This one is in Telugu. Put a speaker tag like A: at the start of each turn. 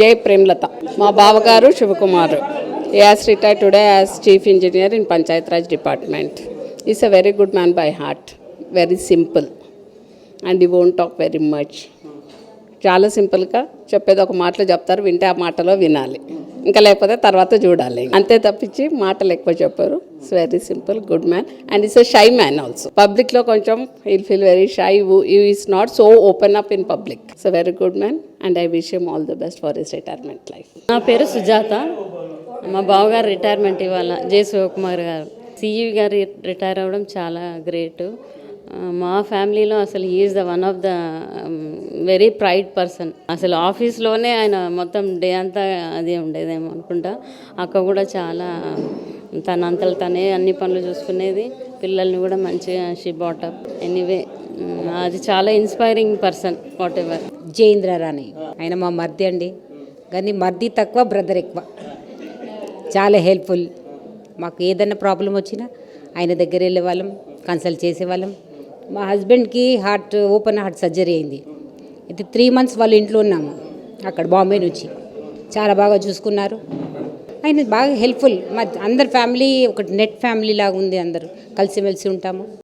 A: జై ప్రేమ్లత. మా బావగారు Shivakumar. As retire today as chief engineer in Panchayat Raj department is a very good man by heart very simple and he won't talk very much చాలా సింపుల్గా చెప్పేది ఒక మాటలో చెప్తారు వింటే ఆ మాటలో వినాలి. ఇంకా లేకపోతే తర్వాత చూడాలి. అంతే తప్పించి మాటలు ఎక్కువ చెప్పారు. It's very simple good man and it's a shy man also పబ్లిక్లో కొంచెం will feel very shy is not so open up in public it's a very good man and I wish him all the best for his retirement life
B: నా పేరు సుజాత. మా బావగారు రిటైర్మెంట్ ఇవాళ జే శివకుమార్ గారు సిఈ గారు రిటైర్ అవ్వడం చాలా గ్రేట్ మా ఫ్యామిలీలో అసలు is the one of the very pride person అసలు ఆఫీస్లోనే ఆయన మొత్తం డే అంతా అది ఉండేదేమో అనుకుంటా. అక్క కూడా చాలా um, తనంతలు తనే అన్ని పనులు చూసుకునేది. పిల్లల్ని కూడా మంచిగా షీ బాటప్ ఎనీవే అది చాలా inspiring person whatever
C: Jayendrarani ఆయన మా మర్ది అండి. కానీ మర్ది తక్కువ బ్రదర్ ఎక్కువ. చాలా హెల్ప్ఫుల్ మాకు ఏదైనా ప్రాబ్లం వచ్చినా ఆయన దగ్గర వెళ్ళే వాళ్ళం కన్సల్ట్ చేసేవాళ్ళం. మా హస్బెండ్కి హార్ట్ ఓపెన్ హార్ట్ సర్జరీ అయింది. అయితే త్రీ మంత్స్ వాళ్ళ ఇంట్లో ఉన్నాము అక్కడ బాంబే నుంచి. చాలా బాగా చూసుకున్నారు. ఆయన బాగా హెల్ప్ఫుల్. మా అందరి ఫ్యామిలీ ఒక నెట్ ఫ్యామిలీ లాగా ఉంది అందరూ. కలిసిమెలిసి ఉంటాము.